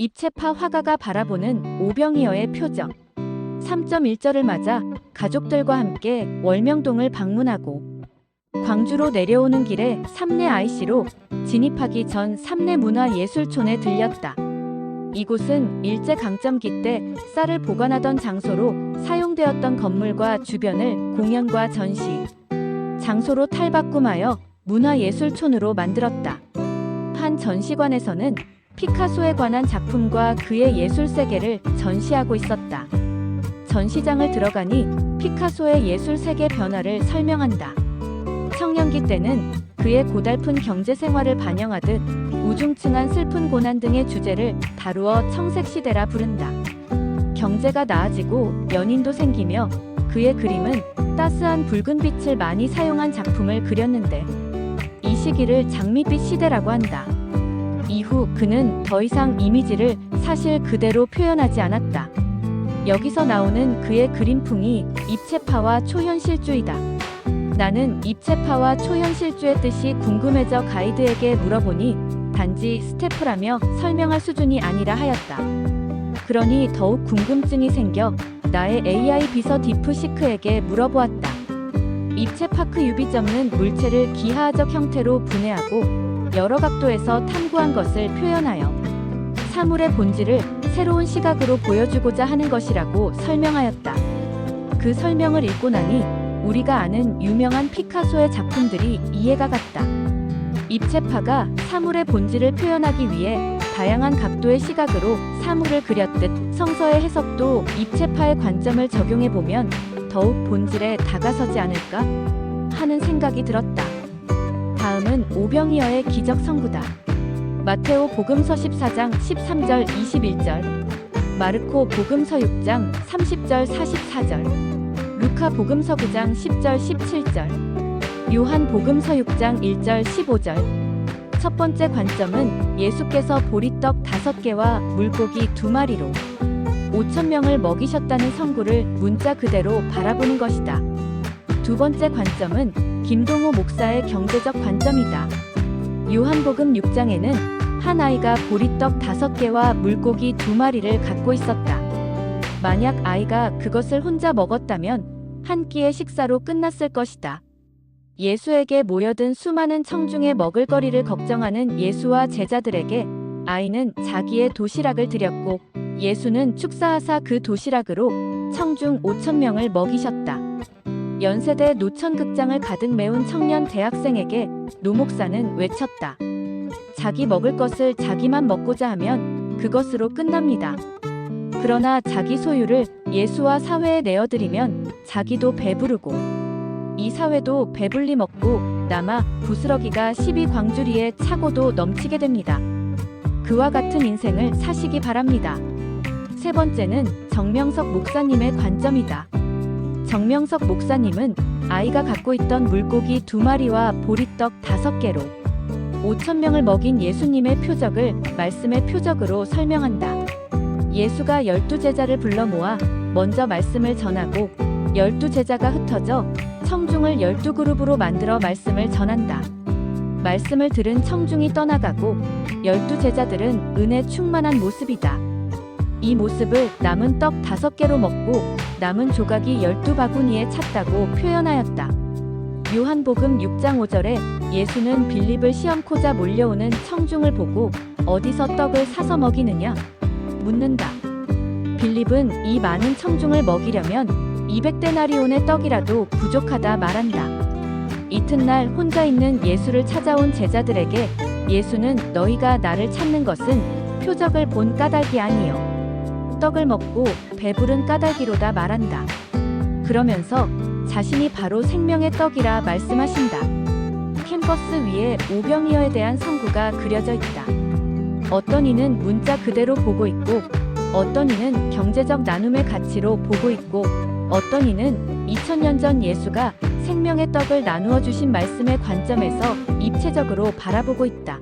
입체파 화가가 바라보는 오병이어의 표정. 3.1절을 맞아 가족들과 함께 월명동을 방문하고 광주로 내려오는 길에 삼내 IC로 진입하기 전 삼내 문화예술촌에 들렸다. 이곳은 일제강점기 때 쌀을 보관하던 장소로 사용되었던 건물과 주변을 공연과 전시, 장소로 탈바꿈하여 문화예술촌으로 만들었다. 한 전시관에서는 피카소에 관한 작품과 그의 예술 세계를 전시하고 있었다. 전시장을 들어가니 피카소의 예술 세계 변화를 설명한다. 청년기 때는 그의 고달픈 경제 생활을 반영하듯 우중충한 슬픈 고난 등의 주제를 다루어 청색시대라 부른다. 경제가 나아지고 연인도 생기며 그의 그림은 따스한 붉은 빛을 많이 사용한 작품을 그렸는데 이 시기를 장밋빛 시대라고 한다. 이후 그는 더 이상 이미지를 사실 그대로 표현하지 않았다. 여기서 나오는 그의 그림풍이 입체파와 초현실주의다. 나는 입체파와 초현실주의 뜻이 궁금해져 가이드에게 물어보니 단지 스태프라며 설명할 수준이 아니라 하였다. 그러니 더욱 궁금증이 생겨 나의 AI 비서 디프시크에게 물어보았다. 입체파크 유비점은 물체를 기하학적 형태로 분해하고 여러 각도에서 탐구한 것을 표현하여 사물의 본질을 새로운 시각으로 보여주고자 하는 것이라고 설명하였다. 그 설명을 읽고 나니 우리가 아는 유명한 피카소의 작품들이 이해가 갔다. 입체파가 사물의 본질을 표현하기 위해 다양한 각도의 시각으로 사물을 그렸듯 성서의 해석도 입체파의 관점을 적용해 보면 더욱 본질에 다가서지 않을까 하는 생각이 들었다. 다음은 오병이어의 기적 성구다. 마테오 복음서 14장 13절 21절, 마르코 복음서 6장 30절 44절, 루카 복음서 9장 10절 17절, 요한 복음서 6장 1절 15절. 첫 번째 관점은 예수께서 보리떡 다섯 개와 물고기 두 마리로 5천 명을 먹이셨다는 성구를 문자 그대로 바라보는 것이다. 두 번째 관점은 김동호 목사의 경제적 관점이다. 요한복음 6장에는 한 아이가 보리떡 다섯 개와 물고기 두 마리를 갖고 있었다. 만약 아이가 그것을 혼자 먹었다면 한 끼의 식사로 끝났을 것이다. 예수에게 모여든 수많은 청중의 먹을거리를 걱정하는 예수와 제자들에게 아이는 자기의 도시락을 드렸고 예수는 축사하사 그 도시락으로 청중 5천 명을 먹이셨다. 연세대 노천극장을 가득 메운 청년 대학생에게 노 목사는 외쳤다. 자기 먹을 것을 자기만 먹고자 하면 그것으로 끝납니다. 그러나 자기 소유를 예수와 사회에 내어드리면 자기도 배부르고 이 사회도 배불리 먹고 남아 부스러기가 12광주리에 차고도 넘치게 됩니다. 그와 같은 인생을 사시기 바랍니다. 세 번째는 정명석 목사님의 관점이다. 정명석 목사님은 아이가 갖고 있던 물고기 두 마리와 보리떡 다섯 개로 5천 명을 먹인 예수님의 표적을 말씀의 표적으로 설명한다. 예수가 열두 제자를 불러 모아 먼저 말씀을 전하고 열두 제자가 흩어져 청중을 열두 그룹으로 만들어 말씀을 전한다. 말씀을 들은 청중이 떠나가고 열두 제자들은 은혜 충만한 모습이다. 이 모습을 남은 떡 다섯 개로 먹고 남은 조각이 열두 바구니에 찼다고 표현하였다. 요한복음 6장 5절에 예수는 빌립을 시험코자 몰려오는 청중을 보고 어디서 떡을 사서 먹이느냐 묻는다. 빌립은 이 많은 청중을 먹이려면 200데나리온의 떡이라도 부족하다 말한다. 이튿날 혼자 있는 예수를 찾아온 제자들에게 예수는 너희가 나를 찾는 것은 표적을 본 까닭이 아니요 떡을 먹고 배부른 까닭이로다 말한다. 그러면서 자신이 바로 생명의 떡이라 말씀하신다. 캠퍼스 위에 오병이어에 대한 성구가 그려져 있다. 어떤 이는 문자 그대로 보고 있고 어떤 이는 경제적 나눔의 가치로 보고 있고 어떤 이는 2000년 전 예수가 생명의 떡을 나누어 주신 말씀의 관점에서 입체적으로 바라보고 있다.